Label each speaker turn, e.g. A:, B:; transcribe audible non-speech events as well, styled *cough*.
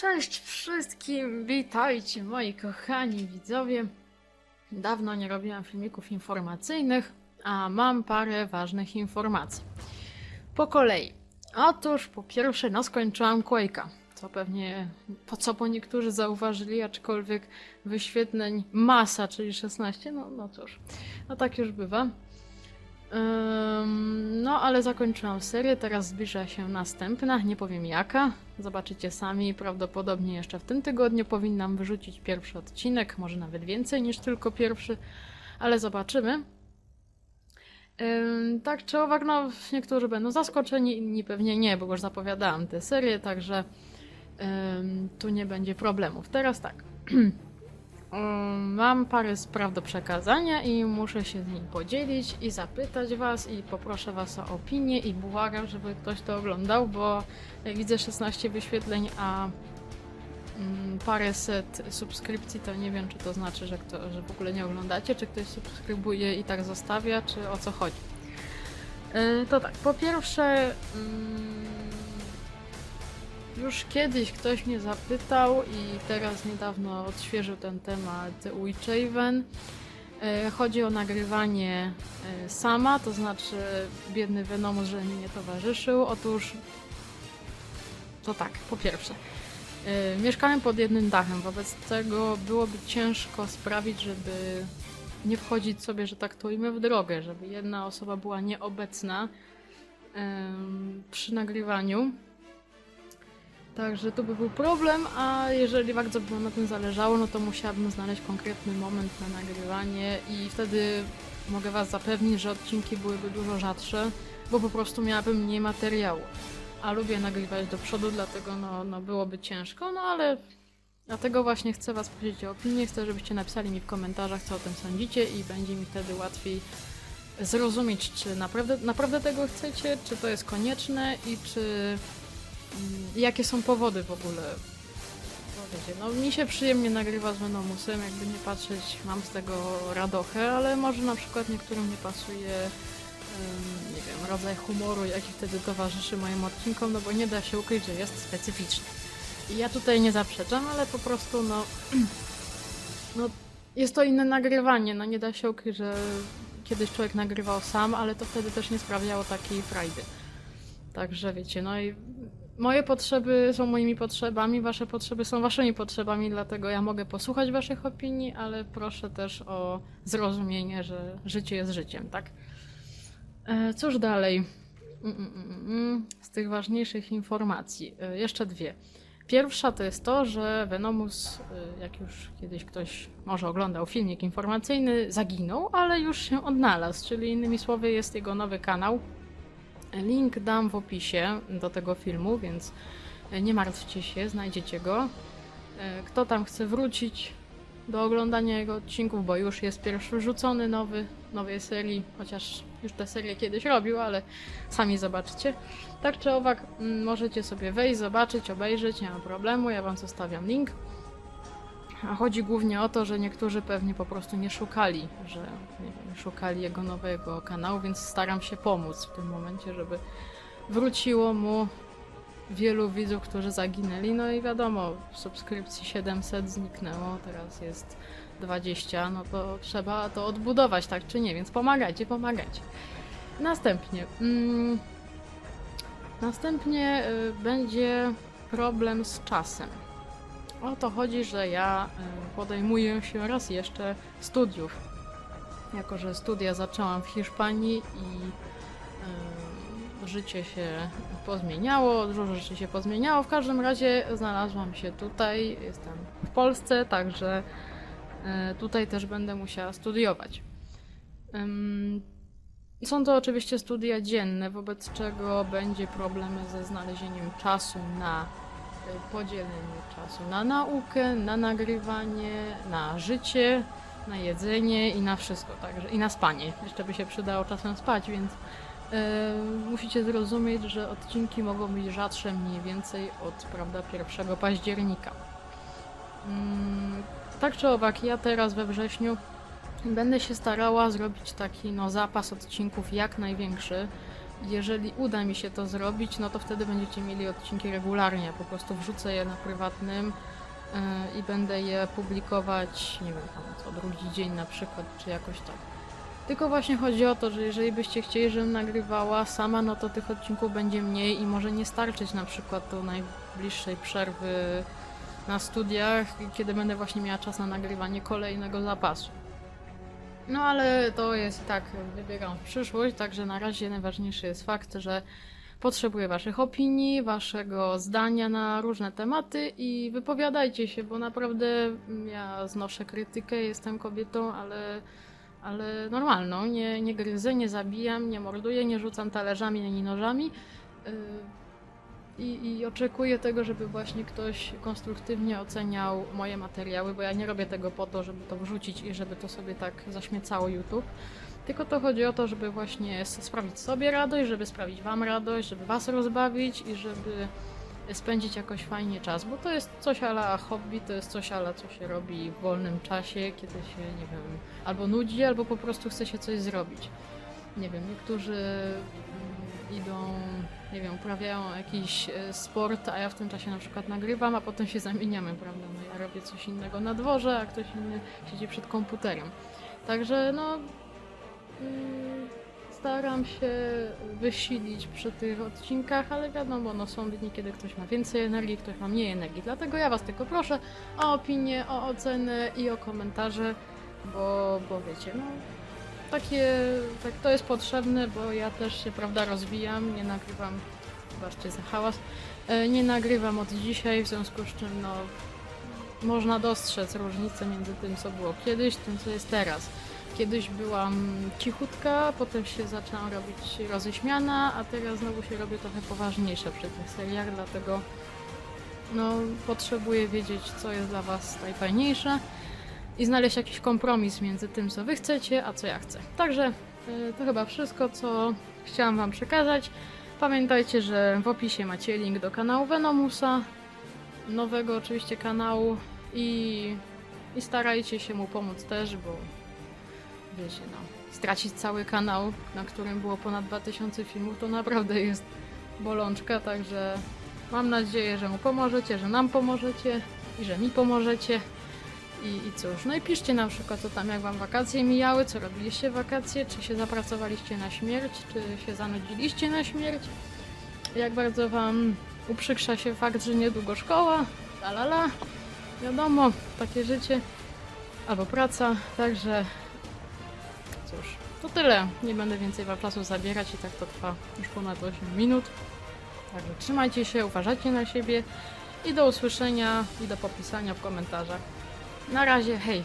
A: Cześć wszystkim, witajcie moi kochani widzowie. Dawno nie robiłam filmików informacyjnych, a mam parę ważnych informacji. Po kolei. Otóż po pierwsze, no skończyłam Quake'a, co pewnie, po co po niektórzy zauważyli, aczkolwiek wyświetleń masa, czyli 16, no, no cóż, no tak już bywa. Ym, no, ale zakończyłam serię, teraz zbliża się następna, nie powiem jaka. Zobaczycie sami, prawdopodobnie jeszcze w tym tygodniu powinnam wyrzucić pierwszy odcinek, może nawet więcej niż tylko pierwszy, ale zobaczymy. Ym, tak czy owak, no niektórzy będą zaskoczeni, inni pewnie nie, bo już zapowiadałam tę serię, także ym, tu nie będzie problemów. Teraz tak. *clears throat* Ym, Mam parę spraw do przekazania i muszę się z nimi podzielić i zapytać Was i poproszę Was o opinię i błagam, żeby ktoś to oglądał, bo widzę 16 wyświetleń, a mm, paręset subskrypcji, to nie wiem, czy to znaczy, że, kto, że w ogóle nie oglądacie, czy ktoś subskrybuje i tak zostawia, czy o co chodzi. Yy, To tak, po pierwsze, mm, już kiedyś ktoś mnie zapytał i teraz niedawno odświeżył ten temat Witchaven. E, Chodzi o nagrywanie e, sama, to znaczy biedny Venomus, że mi nie towarzyszył. Otóż to tak, po pierwsze. e, Mieszkałem pod jednym dachem, wobec tego byłoby ciężko sprawić, żeby nie wchodzić sobie, że tak to ujmę, w drogę, żeby jedna osoba była nieobecna przy nagrywaniu. Także to by był problem, a jeżeli bardzo by na tym zależało, no to musiałabym znaleźć konkretny moment na nagrywanie i wtedy mogę Was zapewnić, że odcinki byłyby dużo rzadsze, bo po prostu miałabym mniej materiału. A lubię nagrywać do przodu, dlatego no, no byłoby ciężko, no ale dlatego właśnie chcę Was prosić o opinię, chcę, żebyście napisali mi w komentarzach, co o tym sądzicie i będzie mi wtedy łatwiej zrozumieć, czy naprawdę, naprawdę tego chcecie, czy to jest konieczne i czy jakie są powody w ogóle. Bo wiecie, no mi się przyjemnie nagrywa z Venomusem, jakby nie patrzeć, mam z tego radochę, ale może na przykład niektórym nie pasuje em, nie wiem, rodzaj humoru, jaki wtedy towarzyszy moim odcinkom, no bo nie da się ukryć, że jest specyficzny. I ja tutaj nie zaprzeczam, ale po prostu no, *clears throat* no jest to inne nagrywanie, no nie da się ukryć, że kiedyś człowiek nagrywał sam, ale to wtedy też nie sprawiało takiej frajdy. Także wiecie, no i moje potrzeby są moimi potrzebami, wasze potrzeby są waszymi potrzebami, dlatego ja mogę posłuchać waszych opinii, ale proszę też o zrozumienie, że życie jest życiem, tak? E, cóż dalej? Mm, mm, mm. Z tych ważniejszych informacji. E, jeszcze dwie. Pierwsza to jest to, że Venomus, e, jak już kiedyś ktoś może oglądał filmik informacyjny, zaginął, ale już się odnalazł, czyli innymi słowy jest jego nowy kanał, Link dam w opisie do tego filmu, więc nie martwcie się, znajdziecie go. E, Kto tam chce wrócić do oglądania jego odcinków, bo już jest pierwszy rzucony nowy, nowej serii, chociaż już tę serię kiedyś robił, ale sami zobaczycie. Tak czy owak, mm, możecie sobie wejść, zobaczyć, obejrzeć, nie ma problemu, ja wam zostawiam link. A chodzi głównie o to, że niektórzy pewnie po prostu nie szukali, że nie wiem, szukali jego nowego kanału, więc staram się pomóc w tym momencie, żeby wróciło mu wielu widzów, którzy zaginęli. No i wiadomo, subskrypcji 700 zniknęło, teraz jest 20, no to trzeba to odbudować, tak czy nie, więc pomagajcie, pomagajcie. Następnie. Mm, następnie y, będzie problem z czasem. O to chodzi, że ja podejmuję się raz jeszcze studiów. Jako, że studia zaczęłam w Hiszpanii i życie się pozmieniało, dużo rzeczy się pozmieniało. W każdym razie znalazłam się tutaj, jestem w Polsce, także y, tutaj też będę musiała studiować. Są to oczywiście studia dzienne, wobec czego będzie problem ze znalezieniem czasu na podzielenie czasu na naukę, na nagrywanie, na życie, na jedzenie i na wszystko, także i na spanie. Jeszcze by się przydało czasem spać, więc e, musicie zrozumieć, że odcinki mogą być rzadsze mniej więcej od prawda, 1 października. Mm, tak czy owak, ja teraz we wrześniu będę się starała zrobić taki no, zapas odcinków jak największy, jeżeli uda mi się to zrobić, no to wtedy będziecie mieli odcinki regularnie. Po prostu wrzucę je na prywatnym e, i będę je publikować, nie wiem, tam co drugi dzień na przykład, czy jakoś tak. Tylko właśnie chodzi o to, że jeżeli byście chcieli, żebym nagrywała sama, no to tych odcinków będzie mniej i może nie starczyć na przykład do najbliższej przerwy na studiach, kiedy będę właśnie miała czas na nagrywanie kolejnego zapasu. No ale to jest tak, wybieram w przyszłość, także na razie najważniejszy jest fakt, że potrzebuję Waszych opinii, Waszego zdania na różne tematy i wypowiadajcie się, bo naprawdę mm, ja znoszę krytykę, jestem kobietą, ale, ale normalną, nie, nie gryzę, nie zabijam, nie morduję, nie rzucam talerzami ani nożami. Yy, i, I oczekuję tego, żeby właśnie ktoś konstruktywnie oceniał moje materiały, bo ja nie robię tego po to, żeby to wrzucić i żeby to sobie tak zaśmiecało YouTube. Tylko to chodzi o to, żeby właśnie sprawić sobie radość, żeby sprawić Wam radość, żeby Was rozbawić i żeby spędzić jakoś fajnie czas, bo to jest coś ala hobby, to jest coś ala co się robi w wolnym czasie, kiedy się, nie wiem, albo nudzi, albo po prostu chce się coś zrobić. Nie wiem, niektórzy idą, nie wiem, uprawiają jakiś e, sport, a ja w tym czasie na przykład nagrywam, a potem się zamieniamy, prawda? No ja robię coś innego na dworze, a ktoś inny siedzi przed komputerem. Także no mm, staram się wysilić przy tych odcinkach, ale wiadomo, no są dni, kiedy ktoś ma więcej energii, ktoś ma mniej energii. Dlatego ja Was tylko proszę o opinię, o ocenę i o komentarze, bo, bo wiecie, no takie, tak to jest potrzebne, bo ja też się, prawda, rozwijam, nie nagrywam, zobaczcie za hałas, e, nie nagrywam od dzisiaj, w związku z czym, no, można dostrzec różnicę między tym, co było kiedyś, tym, co jest teraz. Kiedyś byłam cichutka, potem się zaczęłam robić roześmiana, a teraz znowu się robię trochę poważniejsza przy tych seriach, dlatego no, potrzebuję wiedzieć, co jest dla Was najfajniejsze i znaleźć jakiś kompromis między tym, co Wy chcecie, a co ja chcę. Także y, to chyba wszystko, co chciałam Wam przekazać. Pamiętajcie, że w opisie macie link do kanału Venomusa, nowego oczywiście kanału i, i starajcie się mu pomóc też, bo wiecie, no, stracić cały kanał, na którym było ponad 2000 filmów, to naprawdę jest bolączka, także mam nadzieję, że mu pomożecie, że nam pomożecie i że mi pomożecie. I, I cóż, no i piszcie na przykład, co tam jak wam wakacje mijały, co robiliście wakacje, czy się zapracowaliście na śmierć, czy się zanudziliście na śmierć, jak bardzo wam uprzykrza się fakt, że niedługo szkoła, la la la, wiadomo, takie życie, albo praca, także cóż, to tyle, nie będę więcej wam czasu zabierać i tak to trwa już ponad 8 minut, także trzymajcie się, uważajcie na siebie i do usłyszenia i do popisania w komentarzach. Na razie, hej!